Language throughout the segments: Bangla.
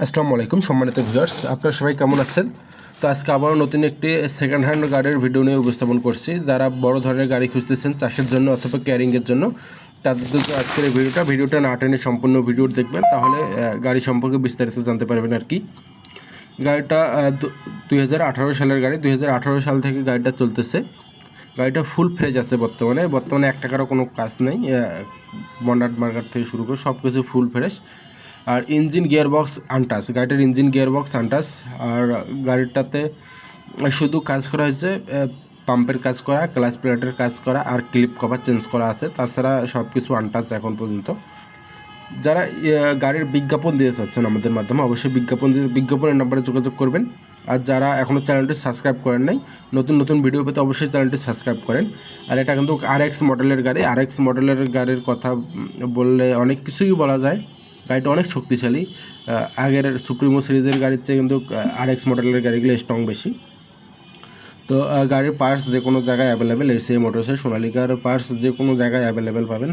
আসসালামু আলাইকুম, সম্মানিত ভিউয়ার্স আপনারা সবাই কেমন আছেন? তো আজকে আবারও নতুন একটি সেকেন্ড হ্যান্ড গাড়ির ভিডিও নিয়ে উপস্থাপন করছি। যারা বড় ধরনের গাড়ি খুঁজতেছেন চাষের জন্য অথবা ক্যারিংয়ের জন্য, তাদের আজকের এই ভিডিওটা ভিডিওটা না টেনে সম্পূর্ণ ভিডিও দেখবেন, তাহলে গাড়ি সম্পর্কে বিস্তারিত জানতে পারবেন আর কি। গাড়িটা দুই হাজার আঠারো সালের গাড়ি। দুই হাজার আঠারো সাল থেকে গাড়িটা চলতেছে। গাড়িটা ফুল ফ্রেজ আছে বর্তমানে। বর্তমানে এক টাকারও কোনো কাজ নেই বন্ডার মার্কার থেকে শুরু করে সব কিছু ফুল ফ্রেশ আর ইঞ্জিন গিয়ার বক্স আনটাস, গাড়িটার ইঞ্জিন গিয়ার বক্স আনটাস, আর গাড়িটাতে শুধু কাজ করা হয়েছে পাম্পের কাজ করা ক্লাস প্লেটের কাজ করা, আর ক্লিপ কভার চেঞ্জ করা আছে, তাছাড়া সব কিছু আনটাস এখন পর্যন্ত। যারা গাড়ির বিজ্ঞাপন দিয়ে চাচ্ছেন আমাদের মাধ্যমে, অবশ্যই বিজ্ঞাপন দিয়ে বিজ্ঞাপনের নাম্বারে যোগাযোগ করবেন। আর যারা এখনও চ্যানেলটি সাবস্ক্রাইব করেন নাই, নতুন নতুন ভিডিও পেতে অবশ্যই চ্যানেলটি সাবস্ক্রাইব করেন। আর এটা কিন্তু আর মডেলের গাড়ি আর মডেলের গাড়ির কথা বললে অনেক কিছুই বলা যায়। গাড়িটা অনেক শক্তিশালী। আগের সুপ্রিমো সিরিজের গাড়ির চেয়ে কিন্তু আর এক্স মডেলের গাড়িগুলো স্ট্রং বেশি। তো গাড়ির পার্টস যে কোনো জায়গায় অ্যাভেলেবেল এসে মোটরসের সোনালিকার পার্টস যে কোনো জায়গায় অ্যাভেলেবেল পাবেন।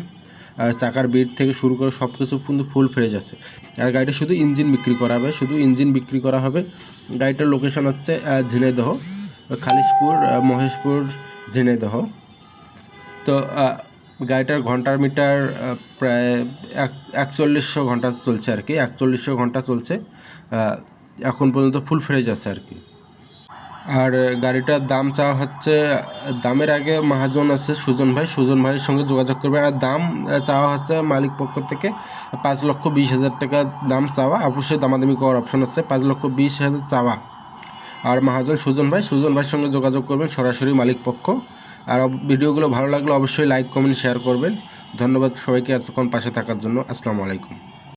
আর চাকার বিট থেকে শুরু করে সব কিছু কিন্তু ফুল ফ্রেজ আছে। আর গাড়িটা শুধু ইঞ্জিন বিক্রি করা হবে, শুধু ইঞ্জিন বিক্রি করা হবে। গাড়িটার লোকেশন হচ্ছে ঝিনাইদহ, খালিশপুর মহেশপুর, ঝিনাইদহ। তো গাড়িটার ঘণ্টার মিটার প্রায় এক, একচল্লিশশো ঘণ্টা চলছে আর কি, একচল্লিশশো ঘণ্টা চলছে। এখন পর্যন্ত ফুল ফ্রেজ আছে আর কি। আর গাড়িটার দাম চাওয়া হচ্ছে, দামের আগে মহাজন আছে সুজন ভাই, সুজন ভাইয়ের সঙ্গে যোগাযোগ করবেন। আর দাম চাওয়া হচ্ছে মালিক পক্ষ থেকে পাঁচ লক্ষ বিশ হাজার টাকা দাম চাওয়া। অবশ্যই দামাদামি করার অপশন আছে, পাঁচ লক্ষ বিশ হাজার চাওয়া। আর মহাজন সুজন ভাই, সুজন ভাইয়ের সঙ্গে যোগাযোগ করবেন সরাসরি মালিক পক্ষ। আর ভিডিওগুলো ভালো লাগলে অবশ্যই লাইক কমেন্ট শেয়ার করবেন। ধন্যবাদ সবাইকে এতক্ষণ পাশে থাকার জন্য। আসসালামু আলাইকুম।